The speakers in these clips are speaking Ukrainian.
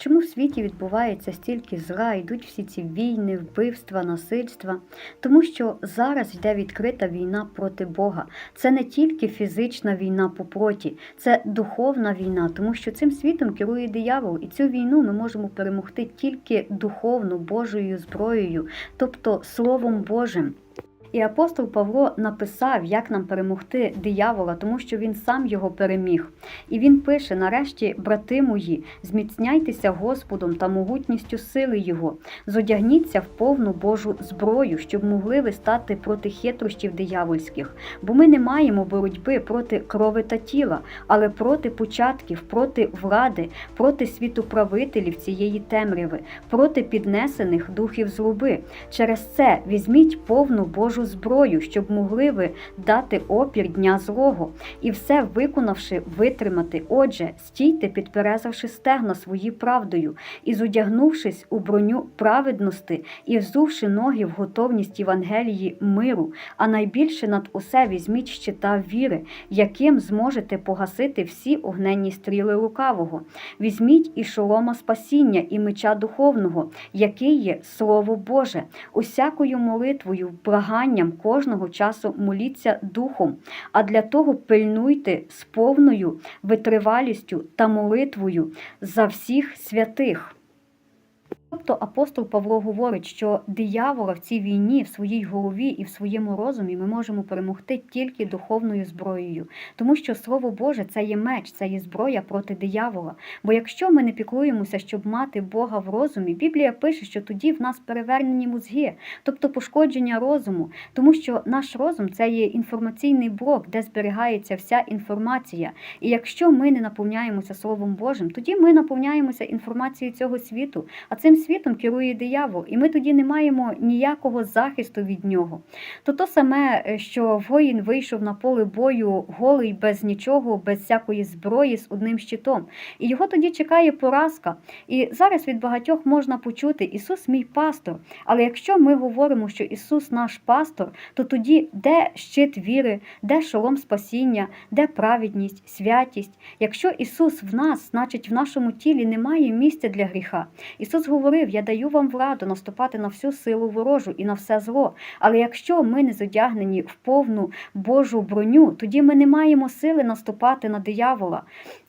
Чому в світі відбувається стільки зла, йдуть всі ці війни, вбивства, насильства? Тому що зараз йде відкрита війна проти Бога. Це не тільки фізична війна по плоті, це духовна війна, тому що цим світом керує диявол, і цю війну ми можемо перемогти тільки духовно, Божою зброєю, тобто Словом Божим. І апостол Павло написав, як нам перемогти диявола, тому що він сам його переміг. І він пише: нарешті, брати мої, зміцняйтеся Господом та могутністю сили Його, зодягніться в повну Божу зброю, щоб могли ви стати проти хитрощів диявольських. Бо ми не маємо боротьби проти крови та тіла, але проти початків, проти влади, проти світоправителів цієї темряви, проти піднесених духів злоби. Через це візьміть повну Божу зброю, щоб могли ви дати опір дня злого, і все виконавши, витримати. Отже, стійте, підперезавши стегна свої правдою, і зодягнувшись у броню праведності, і взувши ноги в готовність Євангелії миру, а найбільше над усе візьміть щита віри, яким зможете погасити всі огненні стріли лукавого. Візьміть і шолома спасіння, і меча духовного, який є Слово Боже, усякою молитвою, благанням кожного часу моліться духом, а для того пильнуйте з повною витривалістю та молитвою за всіх святих. Тобто апостол Павло говорить, що диявола в цій війні в своїй голові і в своєму розумі ми можемо перемогти тільки духовною зброєю, тому що Слово Боже це є меч, це є зброя проти диявола. Бо якщо ми не піклуємося, щоб мати Бога в розумі, Біблія пише, що тоді в нас перевернені мозги, тобто пошкодження розуму, тому що наш розум це є інформаційний блок, де зберігається вся інформація. І якщо ми не наповняємося Словом Божим, тоді ми наповняємося інформацією цього світу. А цим світом керує диявол, і ми тоді не маємо ніякого захисту від нього. То то саме, е, що воїн вийшов на поле бою голий, без нічого, без всякої зброї, з одним щитом. І його тоді чекає поразка. І зараз від багатьох можна почути Ісус мій пастор. Але якщо ми говоримо, що Ісус наш пастор, то тоді де щит віри, де шолом спасіння, де праведність, святість? Якщо Ісус в нас, значить в нашому тілі немає місця для гріха. Ісус говорив, я даю вам владу наступати на всю силу ворожу і на все зло. Але якщо ми не зодягнені в повну Божу броню, тоді ми не маємо сили наступати на диявола.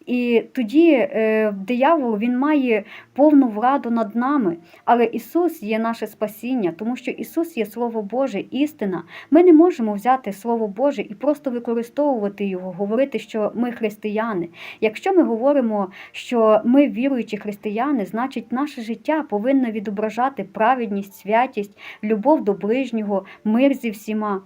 І тоді е, диявол він має повну владу над нами. Але Ісус є наше спасіння, тому що Ісус є Слово Боже, істина. Ми не можемо взяти Слово Боже і просто використовувати його, говорити, що ми християни. Якщо ми говоримо, що ми віруючі християни, значить наше життя повинно відображати праведність, святість, любов до ближнього, мир зі всіма.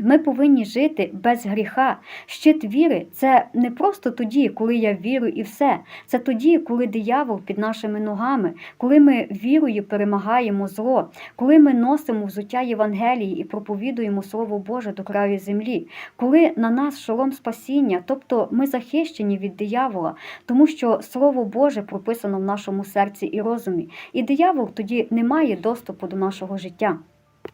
Ми повинні жити без гріха. Щит віри це не просто тоді, коли я вірю і все. Це тоді, коли диявол під нашими ногами, коли ми вірою перемагаємо зло, коли ми носимо взуття Євангелії і проповідуємо Слово Боже до краю землі, коли на нас шолом спасіння, тобто ми захищені від диявола, тому що Слово Боже прописано в нашому серці і розумі. І диявол тоді не має доступу до нашого життя.